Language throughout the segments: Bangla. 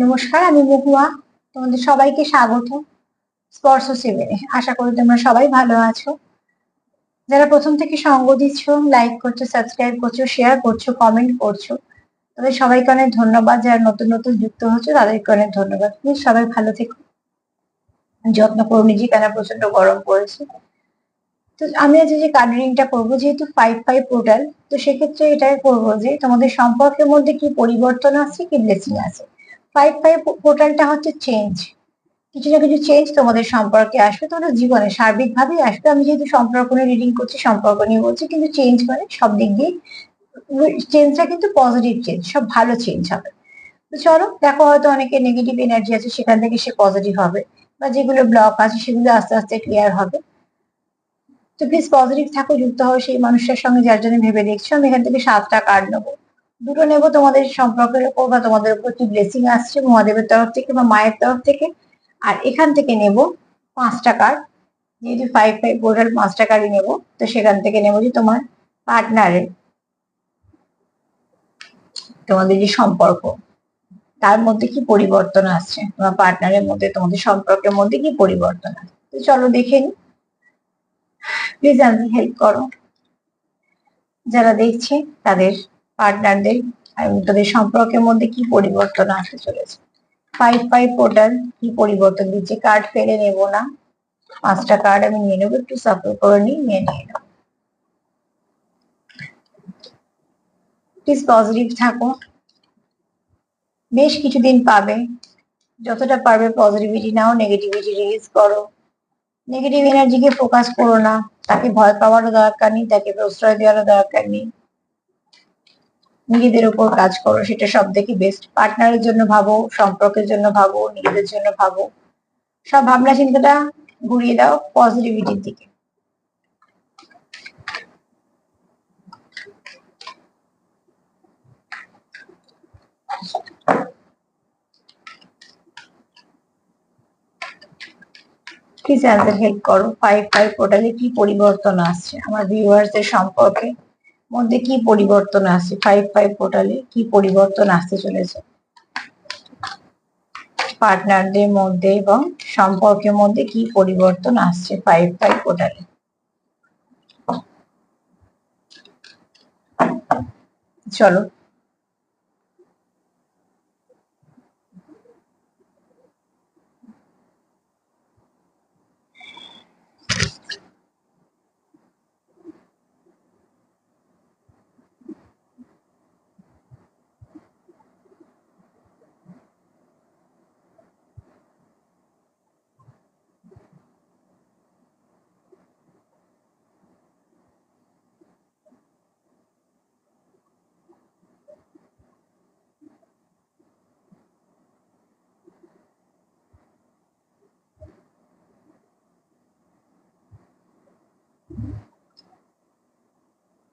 নমস্কার, আমি মহুয়া। তোমাদের সবাইকে স্বাগত। স্পর্শ সেভেনে আশা করি তোমরা সবাই ভালো আছো। যারা প্রথম থেকে সঙ্গ দিচ্ছ লাইক করছ সাবস্ক্রাইব করছ শেয়ার করছ কমেন্ট করছ, তাদের সবাইকে অনেক ধন্যবাদ। যারা নতুন নতুন যুক্ত হচ্ছে, তাদেরকে অনেক ধন্যবাদ। প্লিজ সবাই ভালো থেকো। যত্ন করো নিজে কেন প্রচণ্ড গরম পড়েছে। তো আমি আজ যে কার্ড করব, যেহেতু ফাইভ ফাইভ পোর্টাল তো সেক্ষেত্রে এটাই করব যে তোমাদের সম্পর্কের মধ্যে কি পরিবর্তন আছে কি ব্লেসিং আছে ফাইভ ফাইভ পোর্টালটা হচ্ছে চেঞ্জ কিছু না কিছু চেঞ্জ তোমাদের সম্পর্কে আসবে তোমাদের জীবনে সার্বিকভাবেই আসবে। আমি যেহেতু সম্পর্ক নিয়ে রিডিং করছি, সম্পর্ক নিয়ে বলছি, কিন্তু চেঞ্জ মানে সব দিক দিয়ে চেঞ্জটা কিন্তু পজিটিভ চেঞ্জ সব ভালো চেঞ্জ হবে। তো চলো, দেখো হয়তো অনেকে নেগেটিভ এনার্জি আছে, সেখান থেকে সে পজিটিভ হবে, বা যেগুলো ব্লক আছে, সেগুলো আস্তে আস্তে ক্লিয়ার হবে। তো প্লিজ পজিটিভ থাকো, যুক্ত হও সেই মানুষটার সঙ্গে যার জন্য ভেবে দেখছ, আমি এখান থেকে সাতটা কার্ড নেব। দুটো নেব তোমাদের সম্পর্কের উপর বা তোমাদের উপর কি ব্লেসিং আসছে, মহাদেবের তরফ থেকে বা মায়ের তরফ থেকে। আর এখান থেকে নেব পাঁচটা কার্ড যেহেতু ফাইভ ফাইভ বোর্ডার পাঁচটা কার্ডই নেব, তো সেখান থেকে নেব যে তোমার পার্টনারের তোমাদের যে সম্পর্ক। তার মধ্যে কি পরিবর্তন আসছে? তোমার পার্টনারের মধ্যে, তোমাদের সম্পর্কের মধ্যে কি পরিবর্তন আসছে? তো চলো দেখে নি। প্লিজ আমাকে হেল্প করো। যারা দেখছে, তাদের পার্টনারদের তাদের সম্পর্কের মধ্যে কি পরিবর্তন আসতে চলেছে? ফাইভ ফাইভ পোর্টাল কি পরিবর্তন দিচ্ছে? কার্ড ফেলে নেব না। পাঁচটা কার্ড আমি নিয়ে নেব, একটু সাপোর্ট করে নিই নিয়ে নিয়ে নেব প্লিজ পজিটিভ থাকো। বেশ কিছুদিন পাবে। যতটা পারবে পজিটিভিটি নাও নেগেটিভিটি রিলিজ করো। নেগেটিভ এনার্জিকে ফোকাস করো না। তাকে ভয় পাওয়ারও দরকার নেই, তাকে প্রশ্রয় দেওয়ারও দরকার নেই। নিজেদের উপর কাজ করো, সেটা সব থেকে বেস্ট পার্টনারের জন্য ভাবো, সম্পর্কের জন্য ভাবো, নিজেদের জন্য ভাবো। সব ভাবনা চিন্তাটা ঘুরিয়ে দাও পজিটিভিটির দিকে। প্লিজ অ্যান্সার হেল্প করো। ফাইভ ফাইভ পোর্টালে কি পরিবর্তন আসছে? আমার ভিউয়ার্সদের সম্পর্কে। মধ্যে কি পরিবর্তন আসছে ফাইভ ফাইভ পোর্টালে কি পরিবর্তন আসতে চলেছে? পার্টনারদের মধ্যে এবং সম্পর্কের মধ্যে কি পরিবর্তন আসছে ফাইভ ফাইভ পোর্টালে চলো।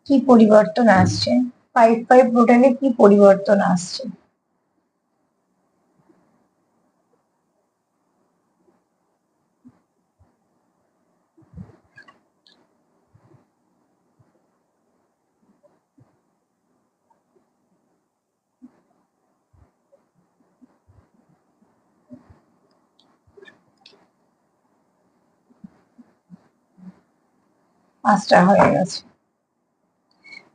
কি পরিবর্তন আসছে? ফাইভ ফাইভ ভোটারে কি পরিবর্তন আসছে? পাঁচটা হয়ে গেছে।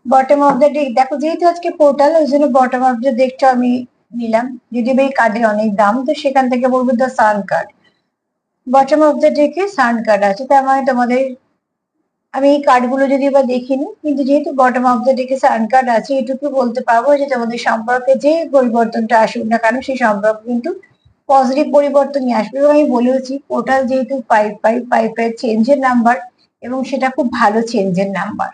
বটম অফ দ্য ডেক দেখো যেহেতু আজকে পোর্টাল ওই জন্য বটম অফ দ্য ডেকটা আমি নিলাম। যদি এই কার্ডের অনেক দাম, তো সেখান থেকে বলব the sun card bottom of the ডেকে সান কার্ড আছে, তার মানে তোমাদের, আমি এই কার্ডগুলো যদি বা দেখিনি, কিন্তু যেহেতু বটম অফ দ্য ডেকে সান কার্ড আছে, এটুকু বলতে পারব যে তোমাদের সম্পর্কে যে পরিবর্তনটা আসুক না কেন, সেই সম্পর্ক কিন্তু পজিটিভ পরিবর্তনই আসবে। এবং আমি বলেওছি পোর্টাল যেহেতু ফাইভ ফাইভ ফাইভ ফাইভ চেঞ্জের নাম্বার এবং সেটা খুব ভালো চেঞ্জের নাম্বার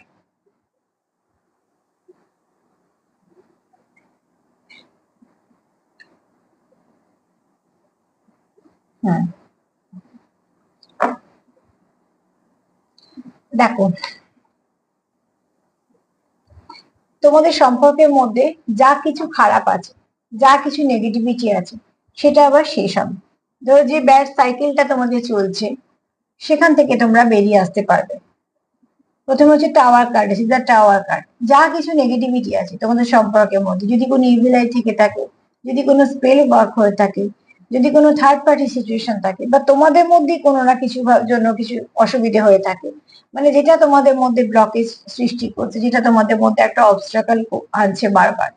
হ্যাঁ। দেখো, তোমাদের সম্পর্কের মধ্যে যা কিছু খারাপ আছে, যা কিছু নেগেটিভিটি আছে, সেটা আবার শেষ হবে। ধরো যে ব্যাড সাইকেলটা তোমাদের চলছে, সেখান থেকে তোমরা বেরিয়ে আসতে পারবে। প্রথমে হচ্ছে টাওয়ার কার্ড সিজার টাওয়ার কার্ড যা কিছু নেগেটিভিটি আছে তোমাদের সম্পর্কের মধ্যে, যদি কোনো ইভিলাই থেকে থাকে, যদি কোনো স্পেল ওয়ার্ক হয়ে থাকে যদি কোনো থার্ড পার্টি সিচুয়েশন থাকে বা তোমাদের মধ্যে কোনো না কিছু জন্য কিছু অসুবিধে হয়ে থাকে মানে যেটা তোমাদের মধ্যে ব্লকেজ সৃষ্টি করছে, যেটা তোমাদের মধ্যে একটা অবস্ট্রাকল আনছে বারবার,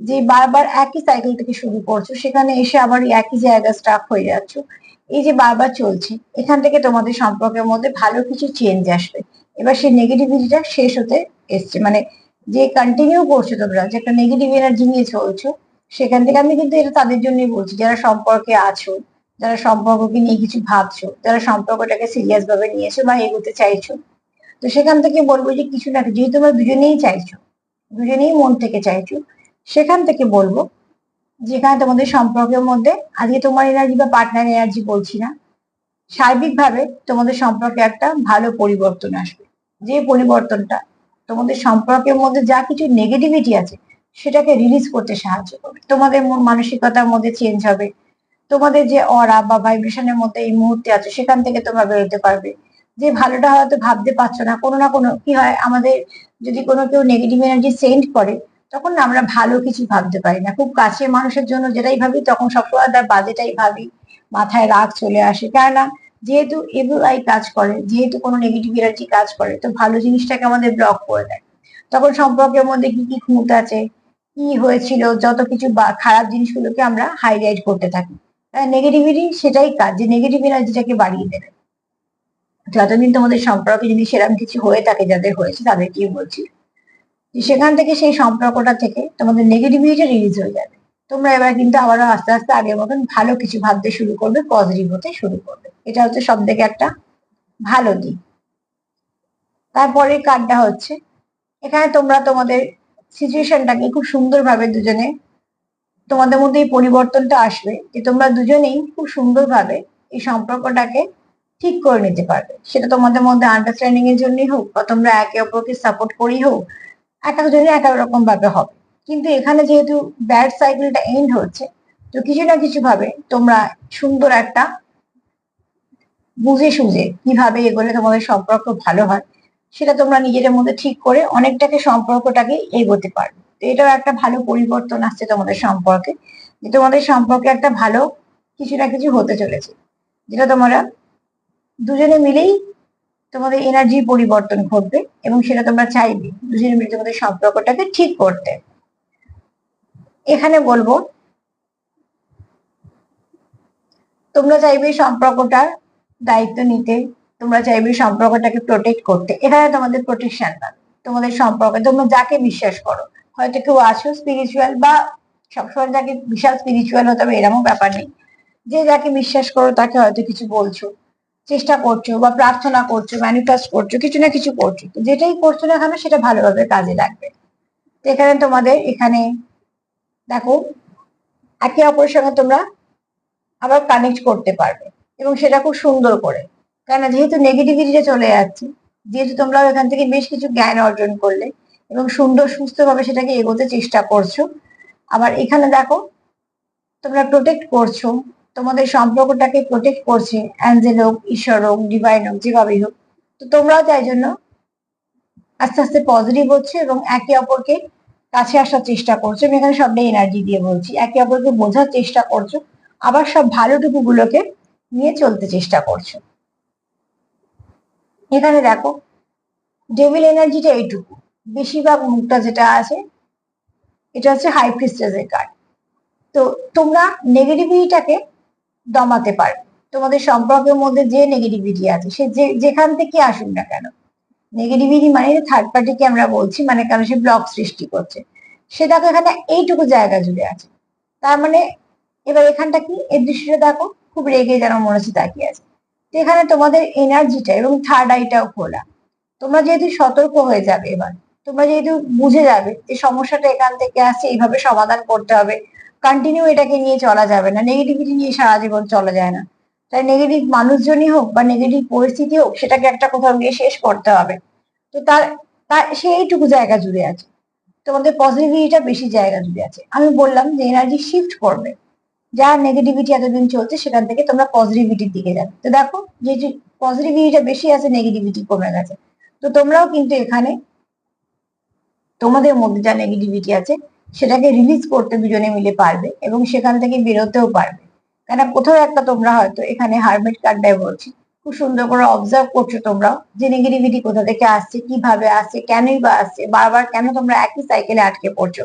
যে বারবার একই সাইকেল থেকে শুরু করছ, সেখানে এসে আবার একই জায়গায় স্টাক হয়ে যাচ্ছ, এই যে বারবার চলছে, এখান থেকে তোমাদের সম্পর্কের মধ্যে ভালো কিছু চেঞ্জ আসবে। এবার সেই নেগেটিভিটিটা শেষ হতে এসছে মানে যে কন্টিনিউ করছ তোমরা, যে একটা নেগেটিভ এনার্জি নিয়ে চলছো সেখান থেকে আমি কিন্তু এটা তাদের জন্যই বলছি, যারা সম্পর্কে আছো, যারা সম্পর্ককে নিয়ে কিছু ভাবছ, যারা সম্পর্কটাকে সিরিয়াস ভাবে নিয়েছো বা এগোতে চাইছো, তো সেখান থেকে বলব যে কিছু না, যেহেতু তোমরা দুজনেই চাইছো, দুজনেই মন থেকে চাইছো, সেখান থেকে বলব যেখানে তোমাদের সম্পর্কের মধ্যে, আজকে তোমার এনার্জি বা পার্টনার এনার্জি বলছি না, সার্বিকভাবে তোমাদের সম্পর্কে একটা ভালো পরিবর্তন আসবে। যে পরিবর্তনটা তোমাদের সম্পর্কের মধ্যে যা কিছু নেগেটিভিটি আছে সেটাকে রিলিজ করতে সাহায্য করবে। তোমাদের মানসিকতার মধ্যে চেঞ্জ হবে। তোমাদের যে অরা বা ভাইব্রেশনের মধ্যে এই মুহূর্তে আছে, সেখান থেকে তোমরা বেরোতে পারবে। যে ভালোটা হয়তো ভাবতে পারছ না, কোনো না কোনো কি হয়, আমাদের যদি কোনো কেউ নেগেটিভ এনার্জি সেন্ড করে, তখন না আমরা ভালো কিছু ভাবতে পারি না। খুব কাছে মানুষের জন্য যেটাই ভাবি, তখন সবসময় তার বাজেটাই ভাবি, মাথায় রাগ চলে আসে। কেননা যেহেতু এগুলো আই কাজ করে, যেহেতু কোনো নেগেটিভ এনার্জি কাজ করে, তো ভালো জিনিসটাকে আমাদের ব্লক করে দেয়। তখন সম্পর্কের মধ্যে কি কি খুঁত আছে কি হয়েছিল, যত কিছু খারাপ জিনিসগুলোকে আমরা হাইলাইট করতে থাকি। নেগেটিভিটি সেটাই কাজ, যে নেগেটিভ এনার্জিটাকে বাড়িয়ে দেবে। যতদিন তোমাদের সম্পর্কে যদি সেরকম কিছু হয়ে থাকে, যাদের হয়েছে তাদেরকেই বলছি। সেখান থেকে সেই সম্পর্কটা থেকে তোমাদের নেগেটিভিটি রিলিজ হয়ে যাবে। তোমরা এবার কিন্তু আবারও আস্তে আস্তে আগের মতন ভালো কিছু ভাবতে শুরু করবে পজিটিভ হতে শুরু করবে। এটা হচ্ছে সব থেকে একটা ভালো দিক। তারপরে কার্ডটা হচ্ছে, এখানে তোমরা তোমাদের সিচুয়েশনটাকে খুব সুন্দরভাবে দুজনে, তোমাদের মধ্যে এই পরিবর্তনটা আসবে যে তোমরা দুজনেই খুব সুন্দরভাবে এই সম্পর্কটাকে ঠিক করে নিতে পারবে। সেটা তোমাদের মধ্যে আন্ডারস্ট্যান্ডিং এর জন্যই হোক বা তোমরা একে অপরকে সাপোর্ট করেই হোক এক একজনের এক এক রকম ভাবে হবে। কিন্তু এখানে যেহেতু ব্যাড সাইকেলটা এন্ড হচ্ছে, তো কিছু না কিছু ভাবে তোমরা সুন্দর একটা বুঝে সুঝে কীভাবে এগোলে তোমাদের সম্পর্ক ভালো হয়। সেটা তোমরা নিজেদের মধ্যে ঠিক করে অনেকটাকে সম্পর্কটাকে এগোতে পারবে। তো এটাও একটা ভালো পরিবর্তন আসছে তোমাদের সম্পর্কে, যে তোমাদের সম্পর্কে একটা ভালো কিছু না কিছু হতে চলেছে। যেটা তোমরা দুজনে মিলেই তোমাদের এনার্জি পরিবর্তন ঘটবে এবং সেটা তোমরা চাইবে দুজনে মিলে তোমাদের সম্পর্কটাকে ঠিক করতে। এখানে বলব, তোমরা চাইবে সম্পর্কটার দায়িত্ব নিতে তোমরা চাইবে সম্পর্কটাকে প্রোটেক্ট করতে। এখানে তোমাদের প্রোটেকশন পাবে তোমাদের সম্পর্কে তোমরা যাকে বিশ্বাস করো। হয়তো কেউ আছো স্পিরিচুয়াল বা সবসময় যাকে বিশাল স্পিরিচুয়াল হতে হবে, এরকম ব্যাপার নেই। যে যাকে বিশ্বাস করো, তাকে হয়তো কিছু বলছো, চেষ্টা করছ বা প্রার্থনা করছ ম্যানিফেস্ট করছ, কিছু না কিছু করছ। যেটাই করছ না কেন, সেটা ভালোভাবে কাজে লাগবে। এখানে তোমাদের এখানে দেখো, একে অপরের সঙ্গে তোমরা আবার কানেক্ট করতে পারবে এবং সেটা খুব সুন্দর করে। কেন যেহেতু নেগেটিভিটিটা চলে যাচ্ছে, যেহেতু তোমরা এখান থেকে বেশ কিছু জ্ঞান অর্জন করলে এবং সুন্দর, সুস্থভাবে সেটাকে এগোতে চেষ্টা করছ। আবার এখানে দেখো, তোমরা প্রোটেক্ট করছ, তোমাদের সম্পর্কটাকে প্রোটেক্ট করছে অ্যাঞ্জেল হোক, ঈশ্বর হোক ডিভাইন হোক, যেভাবেই হোক। তো তোমরাও তাই জন্য আস্তে আস্তে পজিটিভ হচ্ছে এবং একে অপরকে কাছে আসার চেষ্টা করছ। আমি এখানে সবটাই এনার্জি দিয়ে বলছি। একে অপরকে বোঝার চেষ্টা করছ, আবার সব ভালোটুকু গুলোকে নিয়ে চলতে চেষ্টা করছ। এখানে দেখো ডেভিল এনার্জিটা এইটুকু। বেশিরভাগ মুখটা যেটা আছে, এটা হচ্ছে হাই প্রিস্টেজের কার্ড তো তোমরা নেগেটিভিটিটাকে দমাতে পারবে তোমাদের সম্পর্কের মধ্যে যে নেগেটিভিটি আছে, সে যে, যেখান থেকে আসুক না কেন। নেগেটিভিটি মানে থার্ড পার্টিকে আমরা বলছি মানে কেন সে ব্লক সৃষ্টি করছে। সেটাকে এখানে এইটুকু জায়গা জুড়ে আছে। তার মানে এবার এখানটা কি? এর দৃশ্যটা দেখো, খুব রেগে যেন মনে হচ্ছে তাকিয়ে আছে। তো এখানে তোমাদের এনার্জিটা এবং থার্ড আইটাও খোলা। তোমরা যেহেতু সতর্ক হয়ে যাবে এবার, তোমরা যেহেতু বুঝে যাবে যে সমস্যাটা এখান থেকে আসছে, এইভাবে সমাধান করতে হবে। কন্টিনিউ এটাকে নিয়ে চলা যাবে না। নেগেটিভিটি নিয়ে সারা জীবন চলা যায় না। তাই নেগেটিভ মানুষজনই হোক বা নেগেটিভ পরিস্থিতি হোক, সেটাকে একটা কোথাও গিয়ে শেষ করতে হবে। তো তার তার সেইটুকু জায়গা জুড়ে আছে। তোমাদের পজিটিভিটিটা বেশি জায়গা জুড়ে আছে। আমি বললাম যে এনার্জি শিফট করবে। যা নেগেটিভিটি এতদিন চলছে, সেখান থেকে তোমরা পজিটিভিটির দিকে যাবে। তো দেখো, যে পজিটিভিটিটা বেশি আছে নেগেটিভিটি কমে গেছে। তো তোমরাও কিন্তু এখানে তোমাদের মধ্যে যা নেগেটিভিটি আছে, সেটাকে রিলিজ করতে দুজনে মিলে পারবে এবং সেখান থেকে বেরোতেও পারবে। কেন কোথাও একটা তোমরা হয়তো এখানে হারমেট কার্ডটাই বলছি খুব সুন্দর করে অবজার্ভ করছ তোমরা যে নেগেটিভিটি কোথা থেকে আসছে, কীভাবে আসছে, কেনই বা আসছে, বারবার কেন তোমরা একই সাইকেলে আটকে পড়ছো।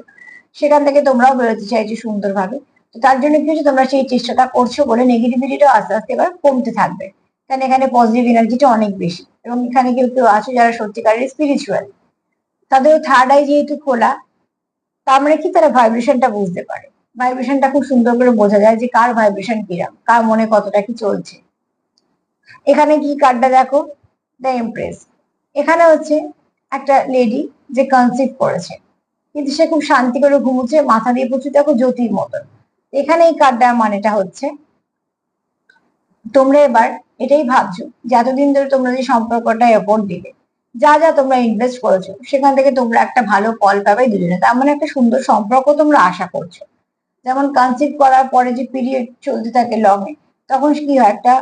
সেখান থেকে তোমরাও বেরোতে চাইছো সুন্দরভাবে। তার জন্য কি হচ্ছে তোমরা সেই চেষ্টাটা করছ বলে নেগেটিভিটিটা আস্তে আস্তে এবার কমতে থাকবে। কারণ এখানে পজিটিভ এনার্জিটা অনেক বেশি। এবং এখানে কেউ কেউ আছে যারা সত্যিকারের স্পিরিচুয়াল তাদের থার্ড আই যেহেতু খোলা, তার মানে কি? তারা ভাইব্রেশনটা বুঝতে পারে। ভাইব্রেশনটা খুব সুন্দর করে বোঝা যায় যে কার ভাইব্রেশন কিরাম, কার মনে কতটা কি চলছে। এখানে কি কার্ডটা দেখো? দ্য এমপ্রেস এখানে হচ্ছে একটা লেডি যে কনসিভ করেছে। কিন্তু সে খুব শান্তি করে ঘুমুচ্ছে, মাথা দিয়ে প্রচুর দেখো জ্যোতির মতন। এখানে এই কার্ডটার মানেটা হচ্ছে, তোমরা এবার এটাই ভাবছ যে এতদিন ধরে তোমরা যে সম্পর্কটা এফোর্ট দিলে, যা যা তোমরা ইনভেস্ট করেছ, সেখান থেকে তোমরা একটা ভালো ফল পাবে দুজনে। তার মানে একটা সুন্দর সম্পর্ক তোমরা আশা করছ। যেমন কনসিভ করার পরে যে পিরিয়ড চলতে থাকে লং এ, তখন কি হয় একটা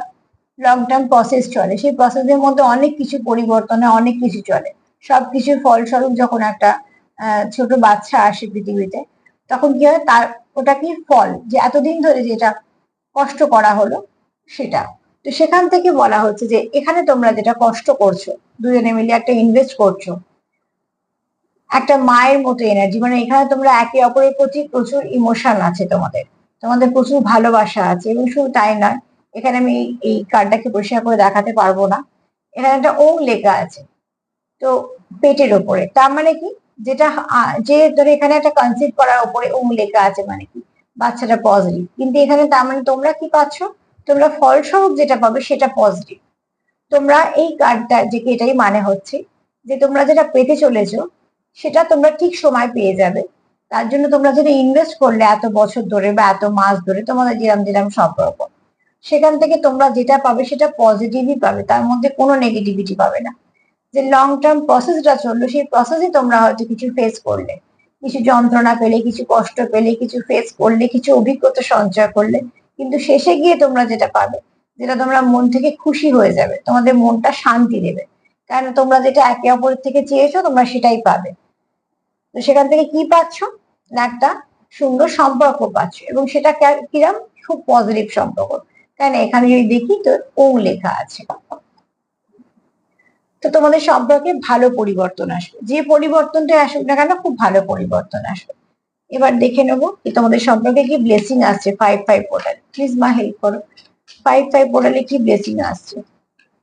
লং টার্ম প্রসেস চলে। সেই প্রসেসের মধ্যে অনেক কিছু পরিবর্তনে অনেক কিছু চলে। সবকিছুর ফলস্বরূপ যখন একটা ছোট বাচ্চা আসে পৃথিবীতে, তখন কি হয় তার ওটা কি ফল, যে এতদিন ধরে যেটা কষ্ট করা হলো সেটা। তো সেখান থেকে বলা হচ্ছে যে, এখানে তোমরা যেটা কষ্ট করছ, দুজনে মিলে একটা ইনভেস্ট করছ, একটা মায়ের মতো এনার্জি মানে এখানে তোমরা একে অপরের প্রতি প্রচুর ইমোশন আছে তোমাদের। তোমাদের প্রচুর ভালোবাসা আছে, এবং শুধু তাই নয়, এখানে আমি এই কার্ডটাকে পরিষ্কার করে দেখাতে পারব না। এখানে একটা ওং লেখা আছে, তো পেটের ওপরে। তার মানে কি? যেটা যে ধরে এখানে একটা কনসিভ করার ওপরে ওং লেখা আছে মানে কি, বাচ্চাটা পজিটিভ কিন্তু এখানে তার মানে তোমরা কি পাচ্ছ? তোমরা ফলস্বরূপ যেটা পাবে সেটা পজিটিভ তোমরা এই কার্ডটা যে এটাই মানে হচ্ছে, যে তোমরা যেটা পেতে চলেছো, সেটা তোমরা ঠিক সময় পেয়ে যাবে। তার জন্য তোমরা যেটা ইনভেস্ট করলে এত বছর ধরে বা এত মাস ধরে, তোমাদের যেরাম যেরাম সম্পর্ক, সেখান থেকে তোমরা যেটা পাবে সেটা পজিটিভই পাবে, তার মধ্যে কোনো নেগেটিভিটি পাবে না। যে লং টার্ম প্রসেসটা চলল, সেই প্রসেসে তোমরা হয়তো কিছু ফেস করলে। কিছু যন্ত্রণা পেলে, কিছু কষ্ট পেলে, কিছু ফেস করলে, কিছু অভিজ্ঞতা সঞ্চয় করলে, কিন্তু শেষে গিয়ে তোমরা যেটা পাবে, যেটা তোমরা মন থেকে খুশি হয়ে যাবে, তোমাদের মনটা শান্তি দেবে। কারণ তোমরা যেটা একে অপরের থেকে চেয়েছো, তোমরা সেটাই পাবে। তো সেখান থেকে কি পাচ্ছ? না একটা সুন্দর সম্পর্ক পাচ্ছ, এবং সেটা কিরম? খুব পজিটিভ সম্পর্ক। কেন এখানে যদি দেখি তো ও লেখা আছে। তো তোমাদের সম্পর্কে ভালো পরিবর্তন আসবে। যে পরিবর্তনটা আসুক না কেন, খুব ভালো পরিবর্তন আসবে। এবার দেখে নেব যে তোমাদের সম্পর্কে কি ব্লেসিং আসছে। ফাইভ ফাইভ পোর্টাল প্লিজ মা হেল্প করো। ফাইভ ফাইভ পোর্টালে কি ব্লেসিং আসছে?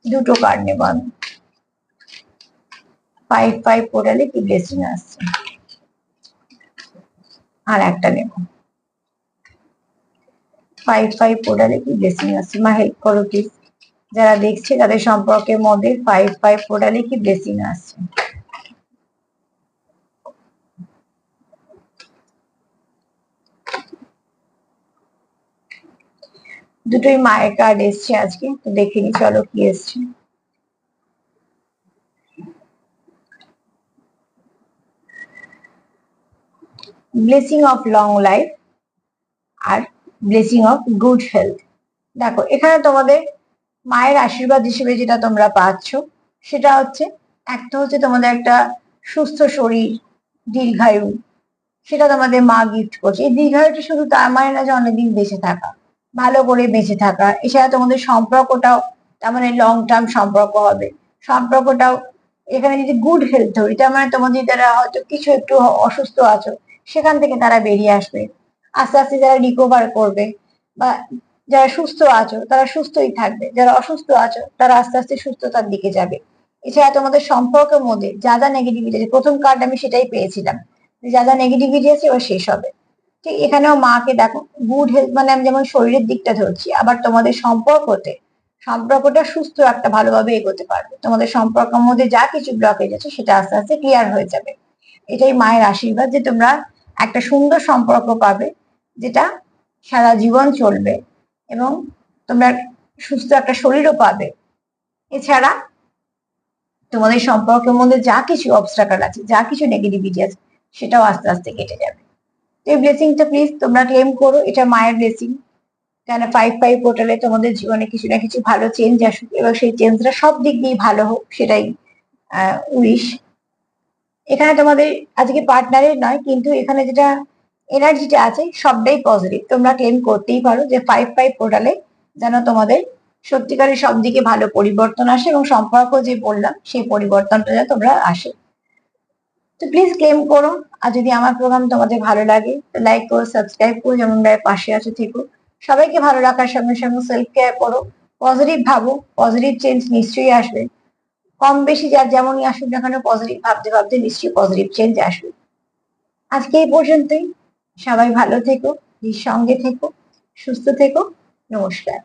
দুটো কার্ড নেব আমি। ফাইভ ফাইভ পোর্টালে কি ব্লেসিং আসছে? আর একটা নেব। ফাইভ ফাইভ পোর্টালে কি ব্লেসিং আসছে? মা হেল্প করো প্লিজ যারা দেখছে, তাদের সম্পর্কের মধ্যে ফাইভ ফাইভ পোর্টালে কি ব্লেসিং আসছে? দুটোই মায়ের কার্ড এসছে আজকে, তো দেখিনি চলো কি এসছে। ব্লেসিং অফ লং লাইফ আর ব্লেসিং অফ গুড হেলথ দেখো, এখানে তোমাদের মায়ের আশীর্বাদ হিসেবে যেটা তোমরা পাচ্ছ, সেটা হচ্ছে একটা হচ্ছে তোমাদের একটা সুস্থ শরীর, দীর্ঘায়ু, সেটা তোমাদের মা গিফট করছে। এই দীর্ঘায়ুটা শুধু তার মানে না যে অনেকদিন বেঁচে থাকা, ভালো করে বেঁচে থাকা। এছাড়া তোমাদের সম্পর্কটাও তার মানে লং টার্ম সম্পর্ক হবে। সম্পর্কটাও এখানে যদি গুড হেলথ ধরি, তার মানে তোমাদের যারা হয়তো কিছু একটু অসুস্থ আছো, সেখান থেকে তারা বেরিয়ে আসবে। আস্তে আস্তে যারা রিকভার করবে বা যারা সুস্থ আছো, তারা সুস্থই থাকবে। যারা অসুস্থ আছো, তারা আস্তে আস্তে সুস্থতার দিকে যাবে। এছাড়া তোমাদের সম্পর্কের মধ্যে যা যা নেগেটিভিটি আছে, প্রথম কার্ড আমি সেটাই পেয়েছিলাম। যা যা নেগেটিভিটি আছে ও শেষ হবে। ঠিক এখানেও মাকে দেখো গুড হেলথ মানে আমি যেমন শরীরের দিকটা ধরছি, আবার তোমাদের সম্পর্কতে সম্পর্কটা সুস্থ একটা ভালোভাবে এগোতে পারবে। তোমাদের সম্পর্কের মধ্যে যা কিছু ব্লকেজ আছে, সেটা আস্তে আস্তে ক্লিয়ার হয়ে যাবে। এটাই মায়ের আশীর্বাদ যে তোমরা একটা সুন্দর সম্পর্ক পাবে, যেটা সারা জীবন চলবে। এবং তোমরা সুস্থ একটা শরীরও পাবে। এছাড়া তোমাদের সম্পর্কের মধ্যে যা কিছু অবস্ট্রাকাল আছে, যা কিছু নেগেটিভিটি আছে, সেটাও আস্তে আস্তে কেটে যাবে। এই ব্লেসিংটা প্লিজ তোমরা ক্লেম করো, এটা মায়ের ব্লেসিং কেন ফাইভ ফাইভ পোর্টালে তোমাদের জীবনে কিছু না কিছু ভালো চেঞ্জ আসুক এবং সেই চেঞ্জটা সব দিক দিয়ে ভালো হোক, সেটাই উইশ এখানে তোমাদের, আজকে পার্টনারের নয়, কিন্তু এখানে যেটা এনার্জিটা আছে, সবটাই পজিটিভ তোমরা ক্লেম করতেই পারো যে ফাইভ ফাইভ পোর্টালে যেন তোমাদের সত্যিকারের সব দিকে ভালো পরিবর্তন আসে এবং সম্পর্ক যে বললাম, সেই পরিবর্তনটা যেন তোমরা আসে। তো প্লিজ ক্লেম করো, আর যদি আমার প্রোগ্রাম তোমাদের ভালো লাগে লাইক করো সাবস্ক্রাইব করো, যেমন পাশে আছে থেকো। সবাইকে ভালো রাখার সঙ্গে সঙ্গে সেলফ কেয়ার করো। পজিটিভ ভাবো পজিটিভ চেঞ্জ নিশ্চয়ই আসবে। কম বেশি যার যেমনই আসুক না কেন পজিটিভ ভাবতে ভাবতে নিশ্চয়ই পজিটিভ চেঞ্জ আসবে। আজকে এই পর্যন্তই। সবাই ভালো থেকো সঙ্গে থেকো সুস্থ থেকো নমস্কার।